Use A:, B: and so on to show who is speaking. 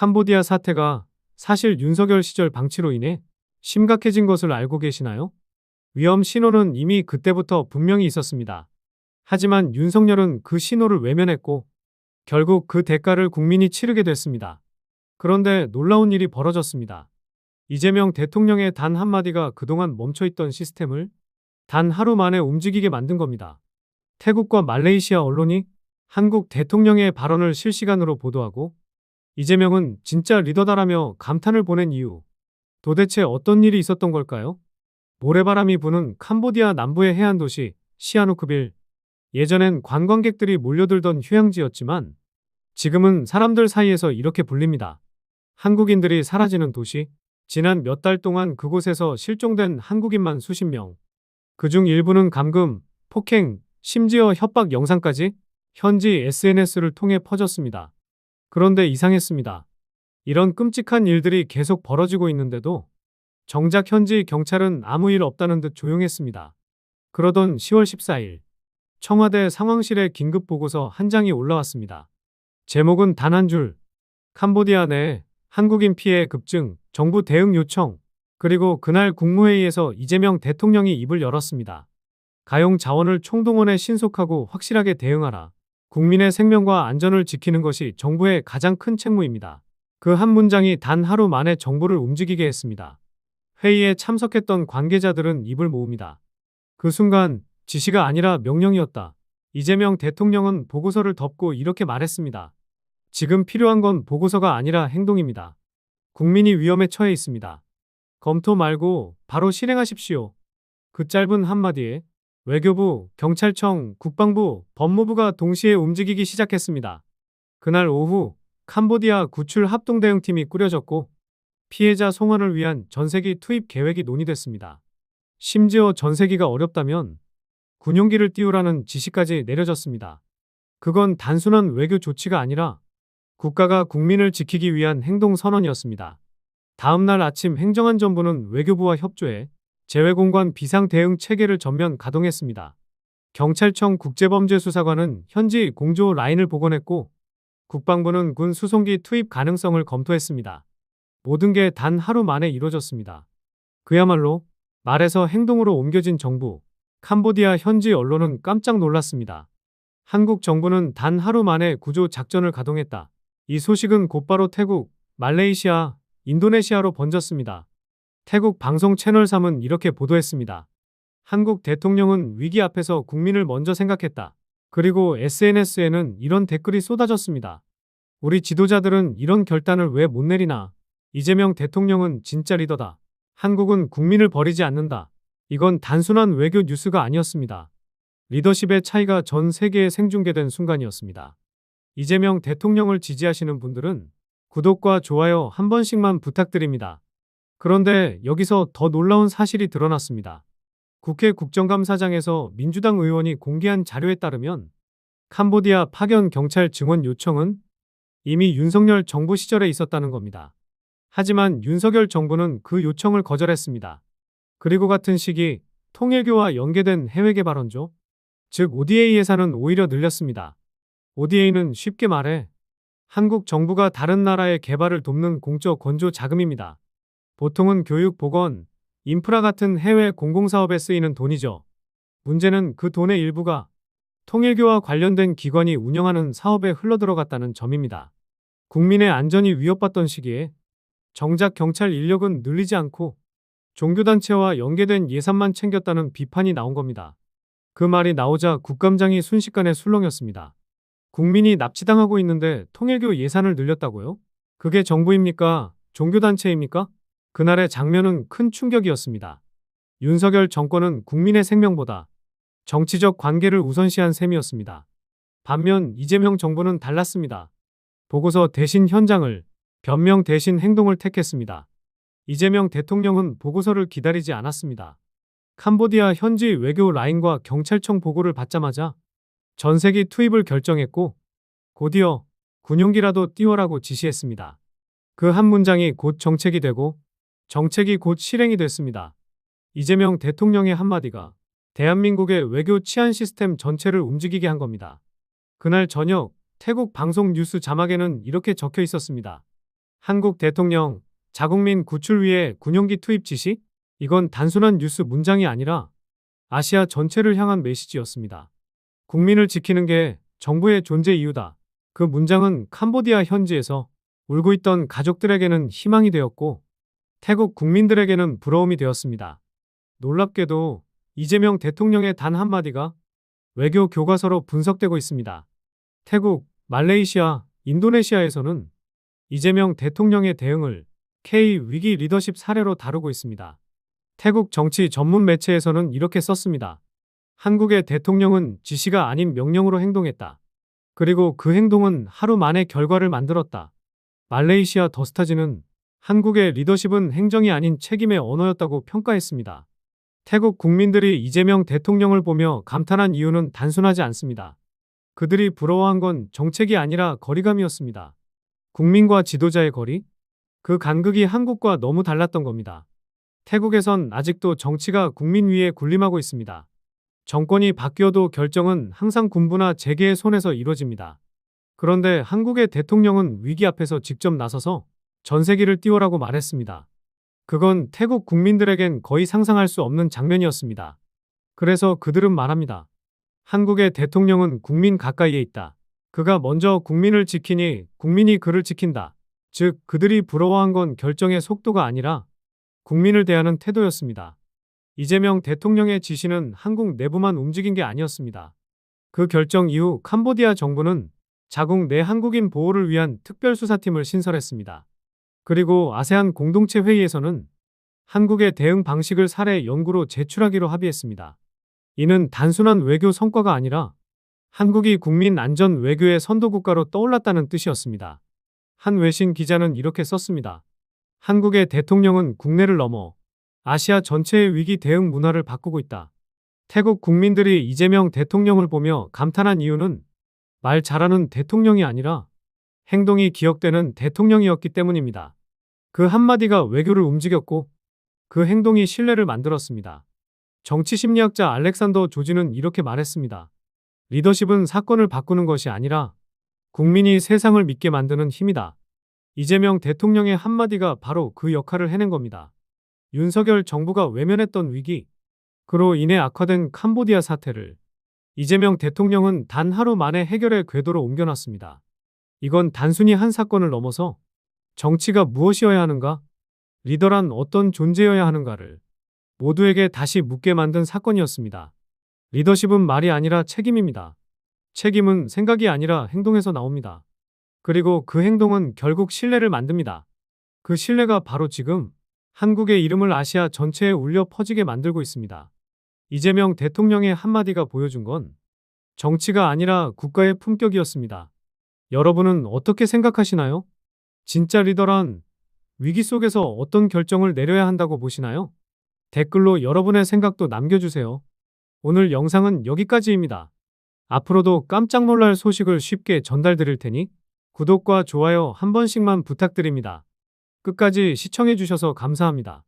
A: 캄보디아 사태가 사실 윤석열 시절 방치로 인해 심각해진 것을 알고 계시나요? 위험 신호는 이미 그때부터 분명히 있었습니다. 하지만 윤석열은 그 신호를 외면했고 결국 그 대가를 국민이 치르게 됐습니다. 그런데 놀라운 일이 벌어졌습니다. 이재명 대통령의 단 한마디가 그동안 멈춰있던 시스템을 단 하루 만에 움직이게 만든 겁니다. 태국과 말레이시아 언론이 한국 대통령의 발언을 실시간으로 보도하고 이재명은 진짜 리더다라며 감탄을 보낸 이유. 도대체 어떤 일이 있었던 걸까요? 모래바람이 부는 캄보디아 남부의 해안 도시 시아누크빌. 예전엔 관광객들이 몰려들던 휴양지였지만 지금은 사람들 사이에서 이렇게 불립니다. 한국인들이 사라지는 도시. 지난 몇 달 동안 그곳에서 실종된 한국인만 수십 명. 그중 일부는 감금, 폭행, 심지어 협박 영상까지 현지 SNS를 통해 퍼졌습니다. 그런데 이상했습니다. 이런 끔찍한 일들이 계속 벌어지고 있는데도 정작 현지 경찰은 아무 일 없다는 듯 조용했습니다. 그러던 10월 14일 청와대 상황실에 긴급 보고서 한 장이 올라왔습니다. 제목은 단 한 줄. 캄보디아 내 한국인 피해 급증, 정부 대응 요청. 그리고 그날 국무회의에서 이재명 대통령이 입을 열었습니다. 가용 자원을 총동원해 신속하고 확실하게 대응하라. 국민의 생명과 안전을 지키는 것이 정부의 가장 큰 책무입니다. 그 한 문장이 단 하루 만에 정부를 움직이게 했습니다. 회의에 참석했던 관계자들은 입을 모읍니다. 그 순간 지시가 아니라 명령이었다. 이재명 대통령은 보고서를 덮고 이렇게 말했습니다. 지금 필요한 건 보고서가 아니라 행동입니다. 국민이 위험에 처해 있습니다. 검토 말고 바로 실행하십시오. 그 짧은 한마디에 외교부, 경찰청, 국방부, 법무부가 동시에 움직이기 시작했습니다. 그날 오후 캄보디아 구출 합동대응팀이 꾸려졌고 피해자 송환을 위한 전세기 투입 계획이 논의됐습니다. 심지어 전세기가 어렵다면 군용기를 띄우라는 지시까지 내려졌습니다. 그건 단순한 외교 조치가 아니라 국가가 국민을 지키기 위한 행동 선언이었습니다. 다음 날 아침 행정안전부는 외교부와 협조해 재외공관 비상 대응 체계를 전면 가동했습니다. 경찰청 국제범죄수사관은 현지 공조 라인을 복원했고 국방부는 군 수송기 투입 가능성을 검토했습니다. 모든 게 단 하루 만에 이루어졌습니다. 그야말로 말에서 행동으로 옮겨진 정부, 캄보디아 현지 언론은 깜짝 놀랐습니다. 한국 정부는 단 하루 만에 구조 작전을 가동했다. 이 소식은 곧바로 태국, 말레이시아, 인도네시아로 번졌습니다. 태국 방송 채널 3은 이렇게 보도했습니다. 한국 대통령은 위기 앞에서 국민을 먼저 생각했다. 그리고 SNS에는 이런 댓글이 쏟아졌습니다. 우리 지도자들은 이런 결단을 왜 못 내리나? 이재명 대통령은 진짜 리더다. 한국은 국민을 버리지 않는다. 이건 단순한 외교 뉴스가 아니었습니다. 리더십의 차이가 전 세계에 생중계된 순간이었습니다. 이재명 대통령을 지지하시는 분들은 구독과 좋아요 한 번씩만 부탁드립니다. 그런데 여기서 더 놀라운 사실이 드러났습니다. 국회 국정감사장에서 민주당 의원이 공개한 자료에 따르면 캄보디아 파견 경찰 증원 요청은 이미 윤석열 정부 시절에 있었다는 겁니다. 하지만 윤석열 정부는 그 요청을 거절했습니다. 그리고 같은 시기 통일교와 연계된 해외 개발원조, 즉 ODA 예산은 오히려 늘렸습니다. ODA는 쉽게 말해 한국 정부가 다른 나라의 개발을 돕는 공적 건조 자금입니다. 보통은 교육, 보건, 인프라 같은 해외 공공사업에 쓰이는 돈이죠. 문제는 그 돈의 일부가 통일교와 관련된 기관이 운영하는 사업에 흘러들어갔다는 점입니다. 국민의 안전이 위협받던 시기에 정작 경찰 인력은 늘리지 않고 종교단체와 연계된 예산만 챙겼다는 비판이 나온 겁니다. 그 말이 나오자 국감장이 순식간에 술렁였습니다. 국민이 납치당하고 있는데 통일교 예산을 늘렸다고요? 그게 정부입니까? 종교단체입니까? 그날의 장면은 큰 충격이었습니다. 윤석열 정권은 국민의 생명보다 정치적 관계를 우선시한 셈이었습니다. 반면 이재명 정부는 달랐습니다. 보고서 대신 현장을, 변명 대신 행동을 택했습니다. 이재명 대통령은 보고서를 기다리지 않았습니다. 캄보디아 현지 외교 라인과 경찰청 보고를 받자마자 전세기 투입을 결정했고 곧이어 군용기라도 띄워라고 지시했습니다. 그 한 문장이 곧 정책이 되고 정책이 곧 실행이 됐습니다. 이재명 대통령의 한마디가 대한민국의 외교 치안 시스템 전체를 움직이게 한 겁니다. 그날 저녁 태국 방송 뉴스 자막에는 이렇게 적혀 있었습니다. 한국 대통령 자국민 구출 위해 군용기 투입 지시? 이건 단순한 뉴스 문장이 아니라 아시아 전체를 향한 메시지였습니다. 국민을 지키는 게 정부의 존재 이유다. 그 문장은 캄보디아 현지에서 울고 있던 가족들에게는 희망이 되었고 태국 국민들에게는 부러움이 되었습니다. 놀랍게도 이재명 대통령의 단 한마디가 외교 교과서로 분석되고 있습니다. 태국, 말레이시아, 인도네시아에서는 이재명 대통령의 대응을 K 위기 리더십 사례로 다루고 있습니다. 태국 정치 전문 매체에서는 이렇게 썼습니다. 한국의 대통령은 지시가 아닌 명령으로 행동했다. 그리고 그 행동은 하루 만에 결과를 만들었다. 말레이시아 더스타즈는 한국의 리더십은 행정이 아닌 책임의 언어였다고 평가했습니다. 태국 국민들이 이재명 대통령을 보며 감탄한 이유는 단순하지 않습니다. 그들이 부러워한 건 정책이 아니라 거리감이었습니다. 국민과 지도자의 거리? 그 간극이 한국과 너무 달랐던 겁니다. 태국에선 아직도 정치가 국민 위에 군림하고 있습니다. 정권이 바뀌어도 결정은 항상 군부나 재계의 손에서 이루어집니다. 그런데 한국의 대통령은 위기 앞에서 직접 나서서 전세기를 띄워라고 말했습니다. 그건 태국 국민들에겐 거의 상상할 수 없는 장면이었습니다. 그래서 그들은 말합니다. 한국의 대통령은 국민 가까이에 있다. 그가 먼저 국민을 지키니 국민이 그를 지킨다. 즉, 그들이 부러워한 건 결정의 속도가 아니라 국민을 대하는 태도였습니다. 이재명 대통령의 지시는 한국 내부만 움직인 게 아니었습니다. 그 결정 이후 캄보디아 정부는 자국 내 한국인 보호를 위한 특별수사팀을 신설했습니다. 그리고 아세안 공동체 회의에서는 한국의 대응 방식을 사례 연구로 제출하기로 합의했습니다. 이는 단순한 외교 성과가 아니라 한국이 국민 안전 외교의 선도국가로 떠올랐다는 뜻이었습니다. 한 외신 기자는 이렇게 썼습니다. 한국의 대통령은 국내를 넘어 아시아 전체의 위기 대응 문화를 바꾸고 있다. 태국 국민들이 이재명 대통령을 보며 감탄한 이유는 말 잘하는 대통령이 아니라 행동이 기억되는 대통령이었기 때문입니다. 그 한마디가 외교를 움직였고 그 행동이 신뢰를 만들었습니다. 정치 심리학자 알렉산더 조지는 이렇게 말했습니다. 리더십은 사건을 바꾸는 것이 아니라 국민이 세상을 믿게 만드는 힘이다. 이재명 대통령의 한마디가 바로 그 역할을 해낸 겁니다. 윤석열 정부가 외면했던 위기, 그로 인해 악화된 캄보디아 사태를 이재명 대통령은 단 하루 만에 해결의 궤도로 옮겨놨습니다. 이건 단순히 한 사건을 넘어서 정치가 무엇이어야 하는가, 리더란 어떤 존재여야 하는가를 모두에게 다시 묻게 만든 사건이었습니다. 리더십은 말이 아니라 책임입니다. 책임은 생각이 아니라 행동에서 나옵니다. 그리고 그 행동은 결국 신뢰를 만듭니다. 그 신뢰가 바로 지금 한국의 이름을 아시아 전체에 울려 퍼지게 만들고 있습니다. 이재명 대통령의 한마디가 보여준 건 정치가 아니라 국가의 품격이었습니다. 여러분은 어떻게 생각하시나요? 진짜 리더란 위기 속에서 어떤 결정을 내려야 한다고 보시나요? 댓글로 여러분의 생각도 남겨주세요. 오늘 영상은 여기까지입니다. 앞으로도 깜짝 놀랄 소식을 쉽게 전달드릴 테니 구독과 좋아요 한 번씩만 부탁드립니다. 끝까지 시청해주셔서 감사합니다.